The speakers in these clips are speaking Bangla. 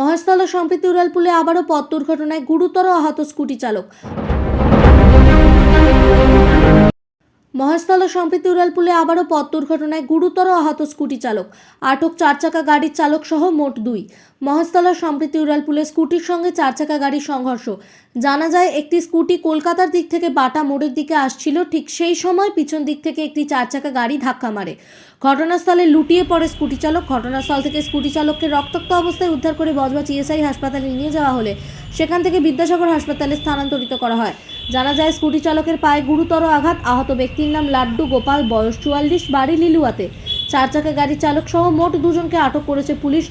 মহেশতলা সম্প্রীতি উড়ালপুলে আবারও পথ দুর্ঘটনায় গুরুতর আহত স্কুটি চালক। মহেশতলা সম্প্রীতি উড়ালপুলে আবারও পথ দুর্ঘটনায় গুরুতর আহত স্কুটি চালক, আটক চার চাকা গাড়ির চালক সহ মোট দুই। মহেশতলা সম্প্রীতি উড়ালপুলে স্কুটির সঙ্গে চার চাকা গাড়ির সংঘর্ষ। জানা যায়, একটি স্কুটি কলকাতার দিক থেকে বাটা মোড়ের দিকে আসছিল, ঠিক সেই সময় পিছন দিক থেকে একটি চার চাকা গাড়ি ধাক্কা মারে। ঘটনাস্থলে লুটিয়ে পড়ে স্কুটি চালক। ঘটনাস্থল থেকে স্কুটি চালককে রক্তাক্ত অবস্থায় উদ্ধার করে বজবা ইএসআই হাসপাতালে নিয়ে যাওয়া হলে সেখান থেকে বিদ্যাসাগর হাসপাতালে স্থানান্তরিত করা হয়। জানা যায়, স্কুটি চালকের পায়ে গুরুতর আঘাত। আহত ব্যক্তির নাম লাড্ডু গোপাল, বয়স চুয়াল্লিশ, বাড়ি লিলুয়াতে। চার চাকা গাড়ির চালক সহ মোট দুজনকে আটক করেছে পুলিশ।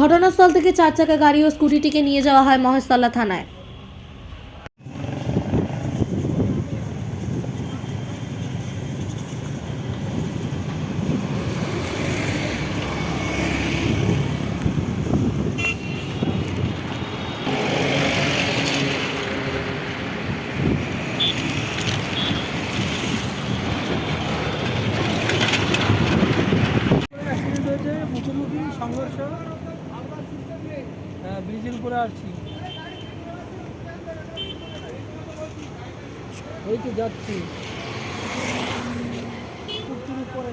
ঘটনাস্থল থেকে চার চাকা গাড়ি ও স্কুটিটিকে নিয়ে যাওয়া হয় মহেশতলা থানায়। সংঘর্ষ হ্যাঁ ব্রিজের উপরে আসছি। এই তো যাচ্ছি। উপরে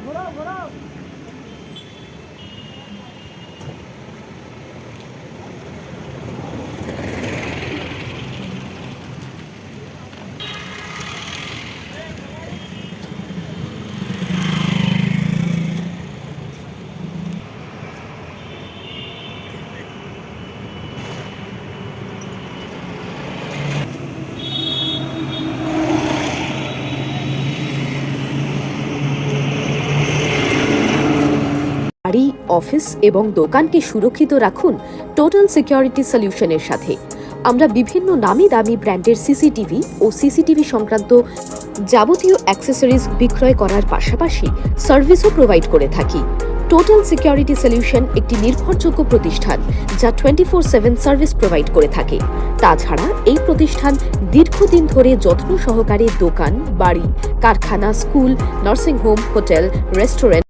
এই, ঘোরাও। বাড়ি অফিস এবং দোকানকে সুরক্ষিত রাখুন টোটাল সিকিউরিটি সলিউশনের সাথে। আমরা বিভিন্ন নামি দামি ব্র্যান্ডের সিসিটিভি ও সিসিটিভি সংক্রান্ত যাবতীয় অ্যাক্সেসরিজ বিক্রয় করার পাশাপাশি সার্ভিসও প্রোভাইড করে থাকি। টোটাল সিকিউরিটি সলিউশন একটি নির্ভরযোগ্য প্রতিষ্ঠান যা twenty four seven service provide করে থাকে। তাছাড়া এই প্রতিষ্ঠান দীর্ঘদিন ধরে যত্ন সহকারে দোকান, বাড়ি, কারখানা, স্কুল নার্সিংহোম হোটেল, রেস্টুরেন্ট